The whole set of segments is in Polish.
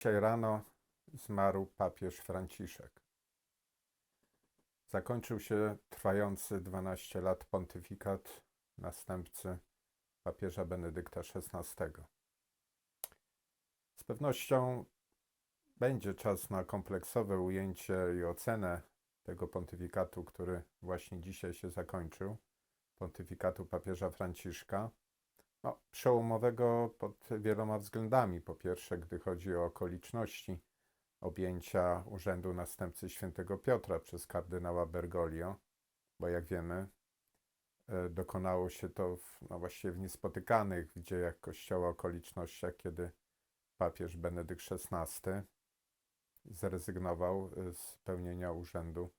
Dzisiaj rano zmarł papież Franciszek. Zakończył się trwający 12 lat pontyfikat następcy papieża Benedykta XVI. Z pewnością będzie czas na kompleksowe ujęcie i ocenę tego pontyfikatu, który właśnie dzisiaj się zakończył, pontyfikatu papieża Franciszka. No, przełomowego pod wieloma względami. Po pierwsze, gdy chodzi o okoliczności objęcia urzędu następcy świętego Piotra przez kardynała Bergoglio, bo jak wiemy, e, dokonało się to w, no właściwie w niespotykanych w dziejach Kościoła okolicznościach, kiedy papież Benedykt XVI zrezygnował e, z pełnienia urzędu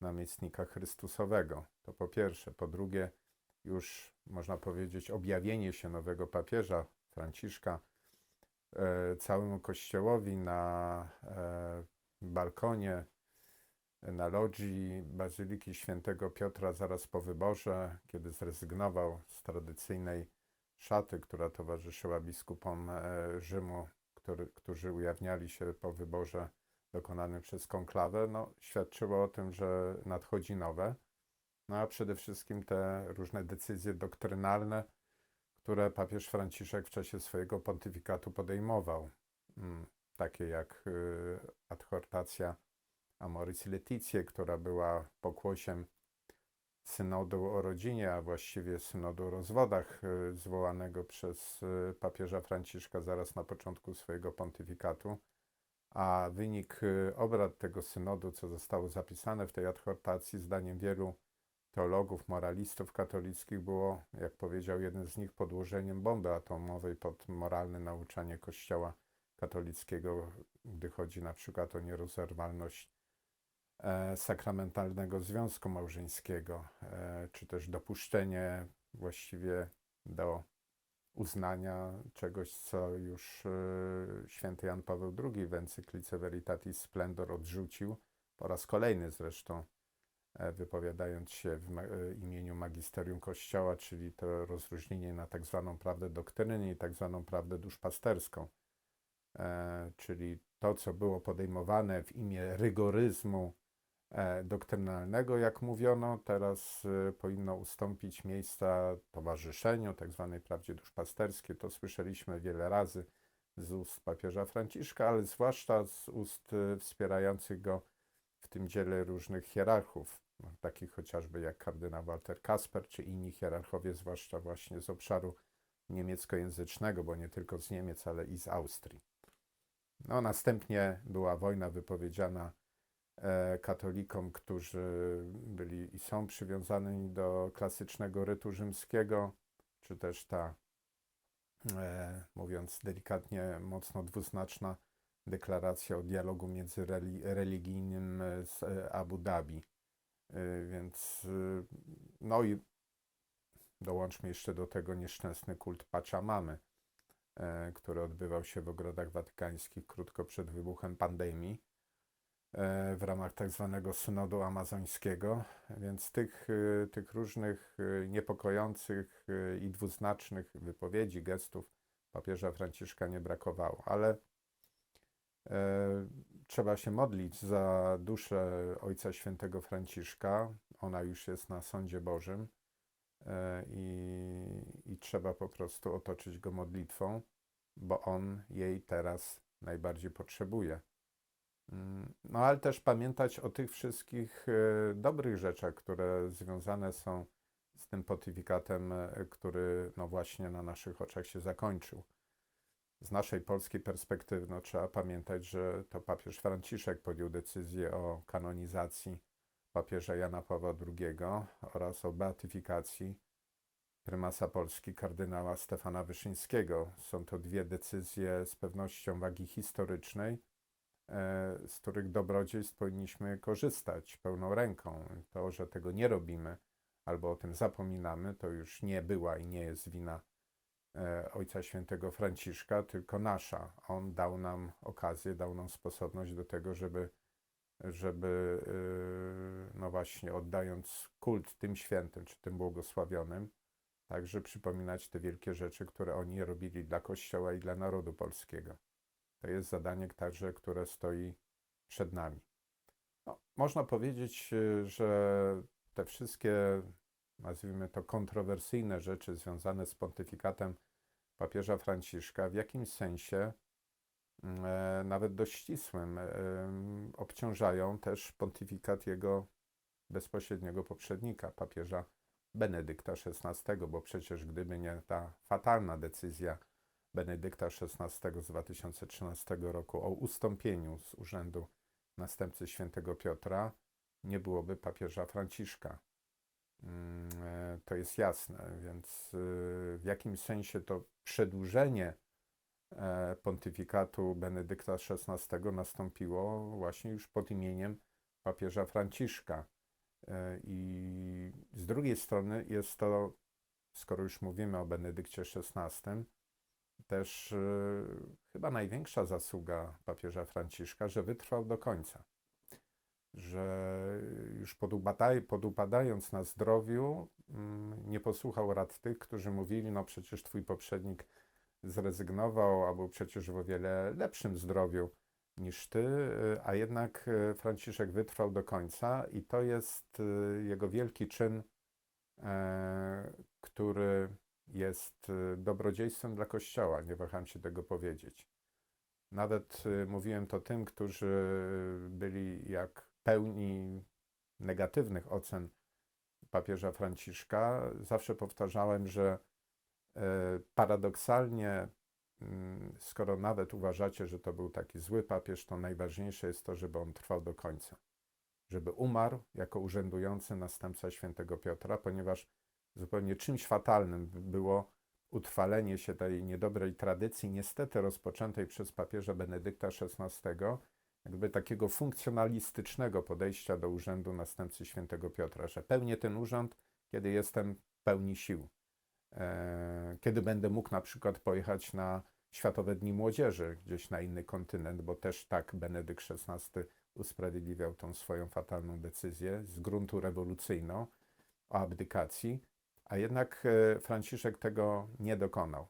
namiestnika Chrystusowego. To po pierwsze. Po drugie, już można powiedzieć, objawienie się nowego papieża Franciszka e, całemu kościołowi na e, balkonie, na lodzi Bazyliki Świętego Piotra zaraz po wyborze, kiedy zrezygnował z tradycyjnej szaty, która towarzyszyła biskupom e, Rzymu, który, którzy ujawniali się po wyborze dokonanym przez konklawę, no, świadczyło o tym, że nadchodzi nowe. No a przede wszystkim te różne decyzje doktrynalne, które papież Franciszek w czasie swojego pontyfikatu podejmował. Mm, Takie jak y, adhortacja Amoris Laetitia, która była pokłosiem synodu o rodzinie, a właściwie synodu o rozwodach y, zwołanego przez y, papieża Franciszka zaraz na początku swojego pontyfikatu. A wynik obrad tego synodu, co zostało zapisane w tej adhortacji, zdaniem wielu teologów, moralistów katolickich było, jak powiedział jeden z nich, podłożeniem bomby atomowej pod moralne nauczanie Kościoła katolickiego, gdy chodzi na przykład o nierozerwalność e, sakramentalnego związku małżeńskiego, e, czy też dopuszczenie właściwie do uznania czegoś, co już e, święty Jan Paweł II w encyklice Veritatis Splendor odrzucił, po raz kolejny zresztą wypowiadając się w e, imieniu magisterium Kościoła, czyli to rozróżnienie na tak zwaną prawdę doktryny i tak zwaną prawdę duszpasterską. E, czyli to, co było podejmowane w imię rygoryzmu e, doktrynalnego, jak mówiono, teraz e, powinno ustąpić miejsca towarzyszeniu, tak zwanej prawdzie duszpasterskiej. To słyszeliśmy wiele razy z ust papieża Franciszka, ale zwłaszcza z ust e, wspierających go tym dziele różnych hierarchów, takich chociażby jak kardynał Walter Kasper, czy inni hierarchowie, zwłaszcza właśnie z obszaru niemieckojęzycznego, bo nie tylko z Niemiec, ale i z Austrii. No, następnie była wojna wypowiedziana e, katolikom, którzy byli i są przywiązani do klasycznego rytu rzymskiego, czy też ta, e, mówiąc delikatnie, mocno dwuznaczna deklaracja o dialogu międzyreligijnym z e, Abu Dhabi. E, więc e, no i dołączmy jeszcze do tego nieszczęsny kult Pachamamy, który odbywał się w ogrodach watykańskich krótko przed wybuchem pandemii w ramach tak zwanego synodu amazońskiego. Więc tych, tych różnych niepokojących i dwuznacznych wypowiedzi, gestów papieża Franciszka nie brakowało. Ale E, trzeba się modlić za duszę Ojca Świętego Franciszka. Ona już jest na sądzie Bożym e, i, i trzeba po prostu otoczyć go modlitwą, bo on jej teraz najbardziej potrzebuje. Mm, no ale też pamiętać o tych wszystkich e, dobrych rzeczach, które związane są z tym pontyfikatem, który no właśnie na naszych oczach się zakończył z naszej polskiej perspektywy no, trzeba pamiętać, że to papież Franciszek podjął decyzję o kanonizacji papieża Jana Pawła II oraz o beatyfikacji prymasa Polski kardynała Stefana Wyszyńskiego. Są to dwie decyzje z pewnością wagi historycznej, e, z których dobrodziejstw powinniśmy korzystać pełną ręką. To, że tego nie robimy albo o tym zapominamy, to już nie była i nie jest wina Ojca Świętego Franciszka, tylko nasza. On dał nam okazję, dał nam sposobność do tego, żeby, żeby e, no właśnie oddając kult tym świętym, czy tym błogosławionym, także przypominać te wielkie rzeczy, które oni robili dla Kościoła i dla narodu polskiego. To jest zadanie także, które stoi przed nami. No, można powiedzieć, y, że te wszystkie, nazwijmy to, kontrowersyjne rzeczy związane z pontyfikatem papieża Franciszka w jakimś sensie, e, nawet dość ścisłym, e, obciążają też pontyfikat jego bezpośredniego poprzednika, papieża Benedykta XVI, bo przecież gdyby nie ta fatalna decyzja Benedykta XVI z 2013 roku o ustąpieniu z urzędu następcy świętego Piotra, nie byłoby papieża Franciszka. Mm, e, To jest jasne, więc y, w jakimś sensie to przedłużenie e, pontyfikatu Benedykta XVI nastąpiło właśnie już pod imieniem papieża Franciszka. E, I z drugiej strony jest to, skoro już mówimy o Benedykcie XVI, też y, chyba największa zasługa papieża Franciszka, że wytrwał do końca. Że już podupadaj, podupadając na zdrowiu, mm, nie posłuchał rad tych, którzy mówili: No, przecież twój poprzednik zrezygnował, albo przecież w o wiele lepszym zdrowiu niż ty, y, a jednak y, Franciszek wytrwał do końca, i to jest y, jego wielki czyn, e, który jest dobrodziejstwem dla Kościoła, nie waham się tego powiedzieć. Nawet mówiłem to tym, którzy byli jak pełni negatywnych ocen papieża Franciszka. Zawsze powtarzałem, że e, paradoksalnie, mm, skoro nawet uważacie, że to był taki zły papież, to najważniejsze jest to, żeby on trwał do końca. Żeby umarł jako urzędujący następca świętego Piotra, ponieważ zupełnie czymś fatalnym było utrwalenie się tej niedobrej tradycji, niestety rozpoczętej przez papieża Benedykta XVI, jakby takiego funkcjonalistycznego podejścia do urzędu następcy świętego Piotra, że pełnię ten urząd, kiedy jestem pełni sił. E, kiedy będę mógł na przykład pojechać na Światowe Dni Młodzieży gdzieś na inny kontynent, bo też tak Benedykt XVI usprawiedliwiał tą swoją fatalną decyzję z gruntu rewolucyjną o abdykacji a jednak e, Franciszek tego nie dokonał.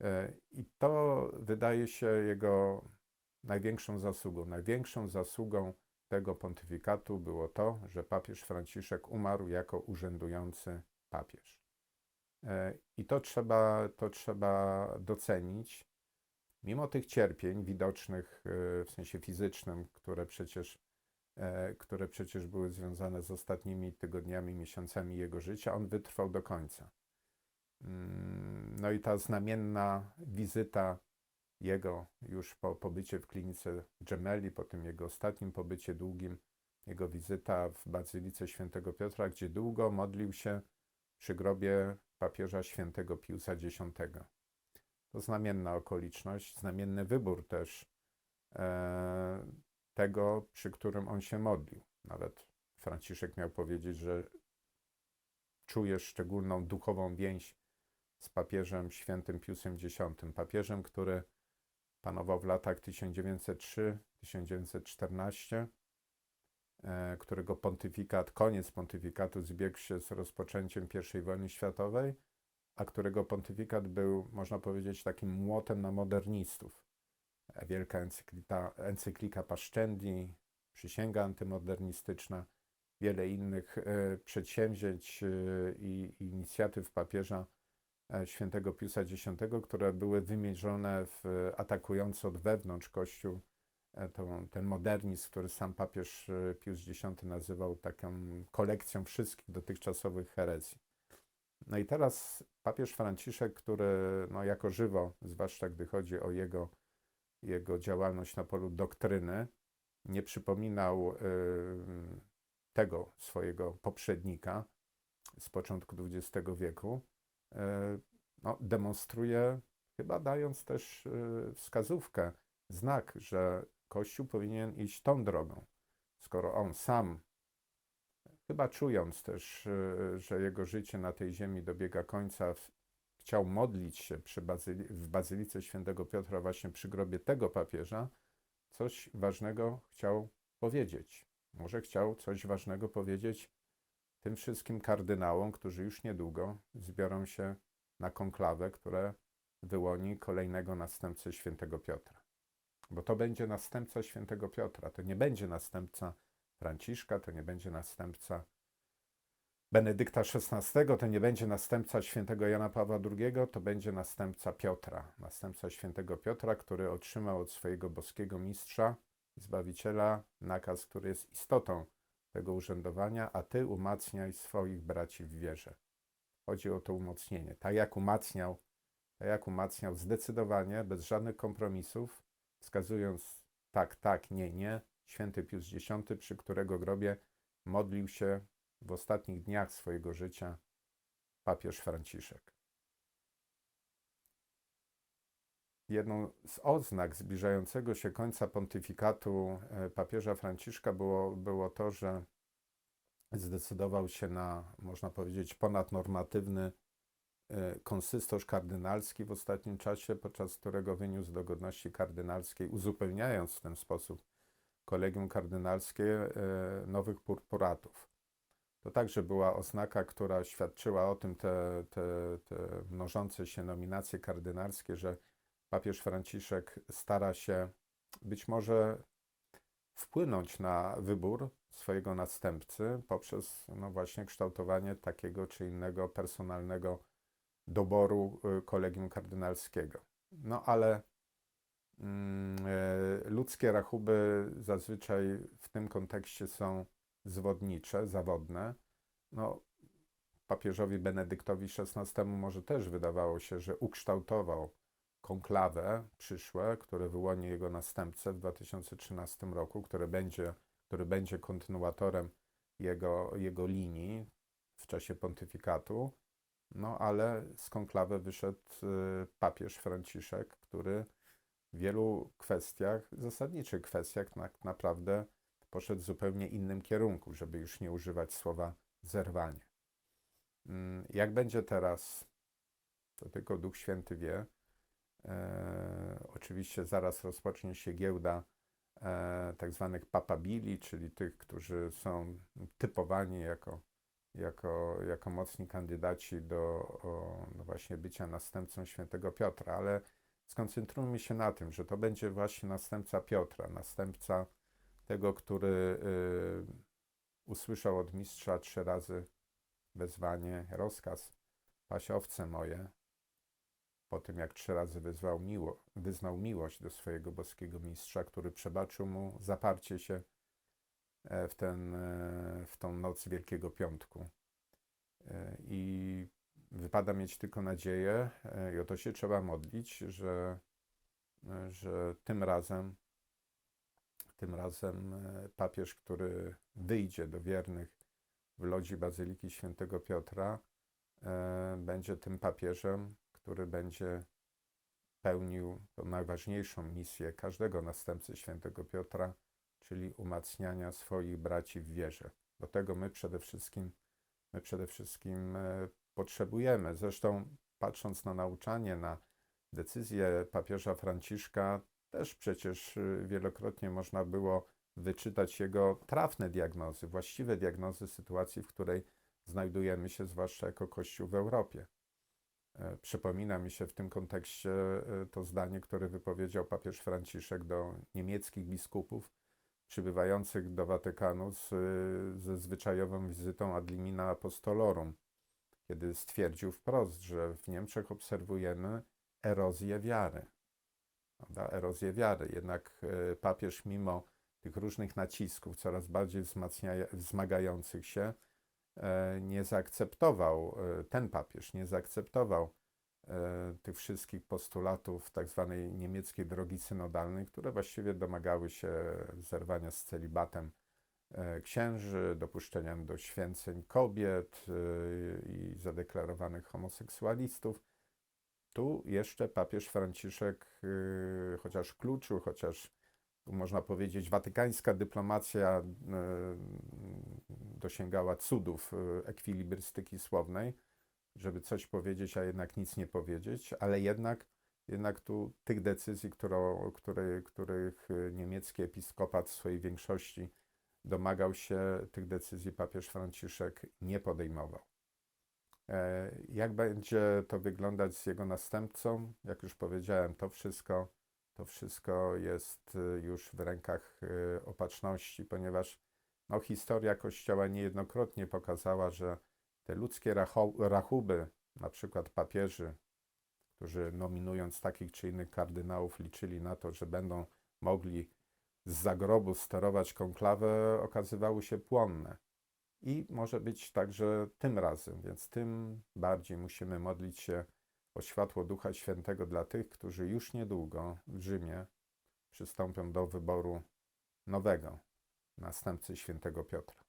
E, I to wydaje się jego największą zasługą. Największą zasługą tego pontyfikatu było to, że papież Franciszek umarł jako urzędujący papież. E, I to trzeba, to trzeba docenić. Mimo tych cierpień widocznych w sensie fizycznym, które przecież E, które przecież były związane z ostatnimi tygodniami, miesiącami jego życia, on wytrwał do końca. Mm, no i ta znamienna wizyta jego już po pobycie w klinice Gemelli, po tym jego ostatnim pobycie długim, jego wizyta w Bazylice Świętego Piotra, gdzie długo modlił się przy grobie papieża świętego Piusa X. To znamienna okoliczność, znamienny wybór też e, tego, przy którym on się modlił. Nawet Franciszek miał powiedzieć, że czuje szczególną duchową więź z papieżem świętym Piusem X, papieżem, który panował w latach 1903-1914, e, którego pontyfikat, koniec pontyfikatu zbiegł się z rozpoczęciem I wojny światowej, a którego pontyfikat był, można powiedzieć, takim młotem na modernistów. Wielka encyklika, encyklika Paszczendi, przysięga antymodernistyczna, wiele innych e, przedsięwzięć e, i inicjatyw papieża e, świętego Piusa X, które były wymierzone w atakujący od wewnątrz Kościół to, ten modernizm, który sam papież Pius X nazywał taką kolekcją wszystkich dotychczasowych herezji. No i teraz papież Franciszek, który no, jako żywo, zwłaszcza gdy chodzi o jego jego działalność na polu doktryny, nie przypominał y, tego swojego poprzednika z początku XX wieku, no, demonstruje, chyba dając też y, wskazówkę, znak, że Kościół powinien iść tą drogą. Skoro on sam, chyba czując też, że jego życie na tej ziemi dobiega końca, chciał modlić się bazyli w Bazylice Świętego Piotra właśnie przy grobie tego papieża, coś ważnego chciał powiedzieć. Może chciał coś ważnego powiedzieć tym wszystkim kardynałom, którzy już niedługo zbiorą się na konklawę, które wyłoni kolejnego następcę świętego Piotra. bo to będzie następca świętego Piotra. To nie będzie następca Franciszka, to nie będzie następca Benedykta XVI, to nie będzie następca świętego Jana Pawła II, to będzie następca Piotra. Następca świętego Piotra, który otrzymał od swojego boskiego mistrza, Zbawiciela, nakaz, który jest istotą tego urzędowania, a ty umacniaj swoich braci w wierze. Chodzi o to umocnienie. Tak jak umacniał, tak jak umacniał zdecydowanie, bez żadnych kompromisów, wskazując tak, tak, nie, nie, święty Pius X, przy którego grobie modlił się w ostatnich dniach swojego życia papież Franciszek. Jedną z oznak zbliżającego się końca pontyfikatu e, papieża Franciszka było, było to, że zdecydował się na, można powiedzieć, ponadnormatywny e, konsystosz kardynalski w ostatnim czasie, podczas którego wyniósł do godności kardynalskiej, uzupełniając w ten sposób kolegium kardynalskie e, nowych purpuratów. To także była oznaka, która świadczyła o tym, te, te, te mnożące się nominacje kardynalskie, że papież Franciszek stara się być może wpłynąć na wybór swojego następcy poprzez no właśnie kształtowanie takiego czy innego personalnego doboru y, kolegium kardynalskiego. No ale mm, e, ludzkie rachuby zazwyczaj w tym kontekście są zwodnicze, zawodne. No, papieżowi Benedyktowi XVI może też wydawało się, że ukształtował konklawę przyszłe, które wyłoni jego następcę w 2013 roku, które będzie, który będzie kontynuatorem jego, jego linii w czasie pontyfikatu. No ale z konklawy wyszedł y, papież Franciszek, który w wielu kwestiach, zasadniczych kwestiach, tak naprawdę poszedł w zupełnie innym kierunku, żeby już nie używać słowa zerwanie. Mm, jak będzie teraz, to tylko Duch Święty wie. E, oczywiście zaraz rozpocznie się giełda e, tak zwanych papabili, czyli tych, którzy są typowani jako, jako, jako mocni kandydaci do, o, do właśnie bycia następcą świętego Piotra, ale skoncentrujmy się na tym, że to będzie właśnie następca Piotra, następca tego, który y, usłyszał od mistrza trzy razy wezwanie, rozkaz, paś owce moje, po tym jak trzy razy wyzwał miło, wyznał miłość do swojego boskiego mistrza, który przebaczył mu zaparcie się e, w, ten, e, w tą noc Wielkiego Piątku. E, I wypada mieć tylko nadzieję, i o to się trzeba modlić, że, że tym razem tym razem papież, który wyjdzie do wiernych w lodzi Bazyliki Świętego Piotra, będzie tym papieżem, który będzie pełnił tą najważniejszą misję każdego następcy Świętego Piotra, czyli umacniania swoich braci w wierze. Do tego my przede wszystkim, my przede wszystkim e, potrzebujemy. Zresztą patrząc na nauczanie, na decyzję papieża Franciszka, też przecież y, wielokrotnie można było wyczytać jego trafne diagnozy, właściwe diagnozy sytuacji, w której znajdujemy się, zwłaszcza jako Kościół w Europie. E, przypomina mi się w tym kontekście e, to zdanie, które wypowiedział papież Franciszek do niemieckich biskupów przybywających do Watykanu z, ze zwyczajową wizytą ad limina apostolorum, kiedy stwierdził wprost, że w Niemczech obserwujemy erozję wiary prawda, erozję wiary. Jednak e, papież, mimo tych różnych nacisków, coraz bardziej wzmagających się, e, nie zaakceptował, e, ten papież nie zaakceptował tych wszystkich postulatów tak zwanej niemieckiej drogi synodalnej, które właściwie domagały się zerwania z celibatem księży, dopuszczeniem do święceń kobiet i zadeklarowanych homoseksualistów. Tu jeszcze papież Franciszek, chociaż kluczył, chociaż można powiedzieć, watykańska dyplomacja yy, dosięgała cudów yy, ekwilibrystyki słownej, żeby coś powiedzieć, a jednak nic nie powiedzieć, ale jednak, jednak tu tych decyzji, który, których niemiecki episkopat w swojej większości domagał się, tych decyzji papież Franciszek nie podejmował. E, jak będzie to wyglądać z jego następcą? Jak już powiedziałem, to wszystko to wszystko jest y, już w rękach y, opatrzności, ponieważ no, historia Kościoła niejednokrotnie pokazała, że te ludzkie rachuby, na przykład papieży, którzy nominując takich czy innych kardynałów liczyli na to, że będą mogli z zagrobu sterować konklawę, okazywały się płonne. I może być także tym razem, więc tym bardziej musimy modlić się o światło Ducha Świętego dla tych, którzy już niedługo w Rzymie przystąpią do wyboru nowego następcy świętego Piotra.